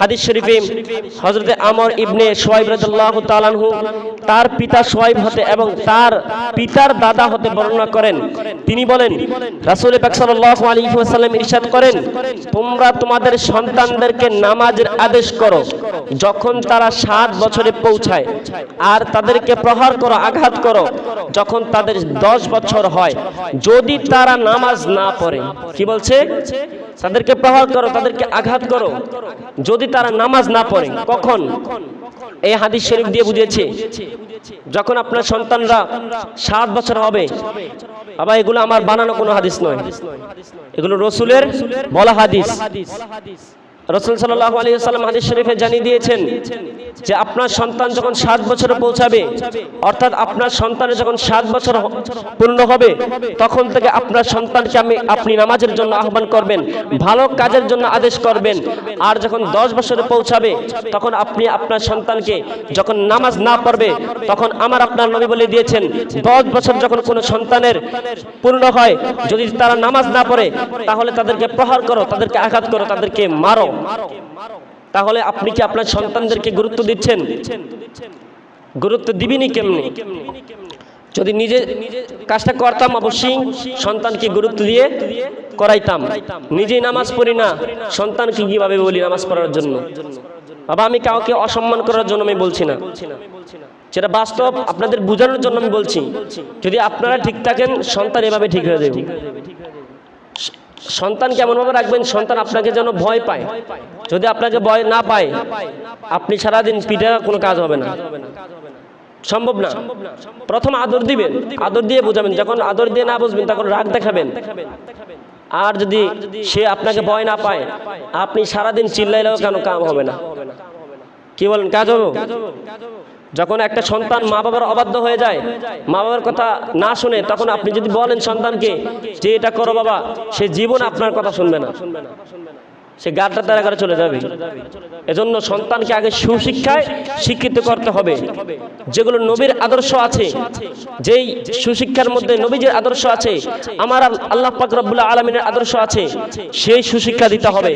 হাদিস শরীফে হজরতে আমর ইবনে সোয়াইব রাদিয়াল্লাহু তাআলাহু তার পিতা সোয়াইব হতে এবং তার পিতার দাদা হতে বর্ণনা করেন। তিনি বলেন, রাসূল সাল্লাল্লাহু আলাইহি ওয়াসাল্লাম ইরশাদ করেন, তোমরা তোমাদের সন্তানদেরকে নামাজের আদেশ করো, যখন তারা সাত বছরে পৌঁছায়, আর তাদেরকে প্রহার করো, আঘাত করো, যখন তাদের দশ বছর হয়, যদি তারা নামাজ না পড়ে। কি বলছে? তাদেরকে প্রহার করো, তাদেরকে আঘাত করো। যদি তারা নামাজ না পড়ে, কখন? এই হাদিস শরীফ দিয়ে বুঝেছে যখন আপনার সন্তানরা সাত বছর হবে আবার এগুলো আমার বানানো কোনো হাদিস নয়। এগুলো রসুলের বলা হাদিস। রসুল সাল্লাহ আলী সাল্লাম হাদিস শরীফে জানিয়ে দিয়েছেন যে আপনার সন্তান যখন সাত বছরে পৌঁছাবে, অর্থাৎ আপনার সন্তানের যখন সাত বছর পূর্ণ হবে, তখন থেকে আপনার সন্তানকে আমি আপনি নামাজের জন্য আহ্বান করবেন, ভালো কাজের জন্য আদেশ করবেন। আর যখন দশ বছরে পৌঁছাবে, তখন আপনি আপনার সন্তানকে যখন নামাজ না পড়বে, তখন আমার আপনার নবী বলে দিয়েছেন, দশ বছর যখন কোনো সন্তানের পূর্ণ হয়, যদি তারা নামাজ না পড়ে, তাহলে তাদেরকে প্রহার করো, তাদেরকে আঘাত করো, তাদেরকে মারো। তাহলে আপনি কি আপনার সন্তানদেরকে গুরুত্ব দিচ্ছেন? গুরুত্ব দিবিনি কেমনি? যদি নিজে কাজটা করতাম অবশ্যই সন্তানকে গুরুত্ব দিয়ে করাইতাম। নিজেই নামাজ পড়ি না। সন্তানকে কীভাবে বলি নামাজ পড়ার জন্য? বাবা আমি কাউকে অসম্মান করার জন্য আমি বলছি না। সেটা বাস্তব আপনাদের বোঝানোর জন্য আমি বলছি। যদি আপনারা ঠিক থাকেন সন্তান এভাবে ঠিক হয়ে যাবে। সন্তান কেমনভাবে রাখবেন? সন্তান আপনাকে যেন ভয় পায়। যদি আপনাকে ভয় না পায়, আপনি সারাদিন পিঠে কোনো কাজ হবে না। সম্ভব না? প্রথম আদর দিবেন, আদর দিয়ে বোঝাবেন। যখন আদর দিয়ে না বুঝবেন, তখন রাগ দেখাবেন। আর যদি সে আপনাকে ভয় না পায়, আপনি সারাদিন চিল্লাইলেও কেন কাম হবে না? কি বলেন, কাজ হবে? যখন একটা সন্তান মা বাবার অবাধ্য হয়ে যায়, মা বাবার কথা না শুনে তখন আপনি যদি বলেন সন্তানকে যে এটা করো বাবা, সে জীবন আপনার কথা শুনবে না। সে গাড়টা তারা করে চলে যাবে। এজন্য সন্তানকে আগে সুশিক্ষায় শিক্ষিত করতে হবে। যেগুলো নবীর আদর্শ আছে, যেই সুশিক্ষার মধ্যে নবীজের আদর্শ আছে, আমার আল্লাহ পাক রব্বুল্লাহ আলমিনের আদর্শ আছে, সেই সুশিক্ষা দিতে হবে।